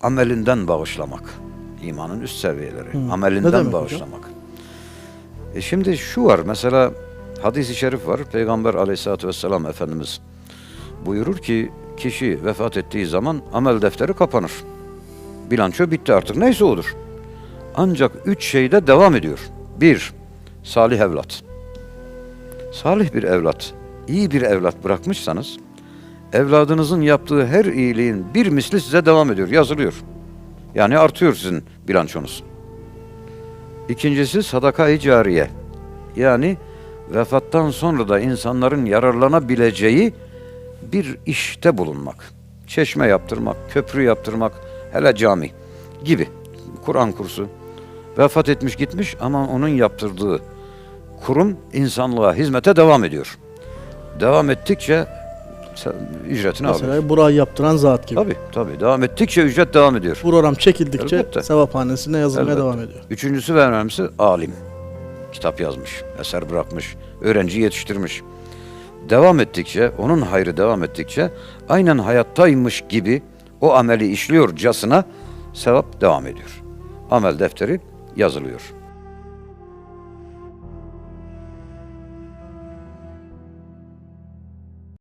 amelinden bağışlamak. İmanın üst seviyeleri. Hı. Amelinden bağışlamak. E şimdi şu var mesela hadis-i şerif var. Peygamber aleyhissalatü vesselam Efendimiz buyurur ki kişi vefat ettiği zaman amel defteri kapanır. Bilanço bitti artık. Neyse odur. Ancak üç şeyde devam ediyor. Bir, salih evlat. Salih bir evlat, iyi bir evlat bırakmışsanız, evladınızın yaptığı her iyiliğin bir misli size devam ediyor, yazılıyor. Yani artıyor sizin bilançonuz. İkincisi sadaka-i cariye. Yani vefattan sonra da insanların yararlanabileceği bir işte bulunmak. Çeşme yaptırmak, köprü yaptırmak, hele cami gibi. Kur'an kursu. Vefat etmiş gitmiş ama onun yaptırdığı kurum insanlığa hizmete devam ediyor. Devam ettikçe ücretini alıyor. Mesela burayı yaptıran zat gibi. Tabii tabii. Devam ettikçe ücret devam ediyor. Program çekildikçe Elbette. sevaphanesine yazılmaya Elbette. devam ediyor. Üçüncüsü ve önemlisi alim. Kitap yazmış, eser bırakmış, öğrenci yetiştirmiş. Devam ettikçe, onun hayrı devam ettikçe aynen hayattaymış gibi o ameli işliyorcasına sevap devam ediyor. Amel defteri yazılıyor.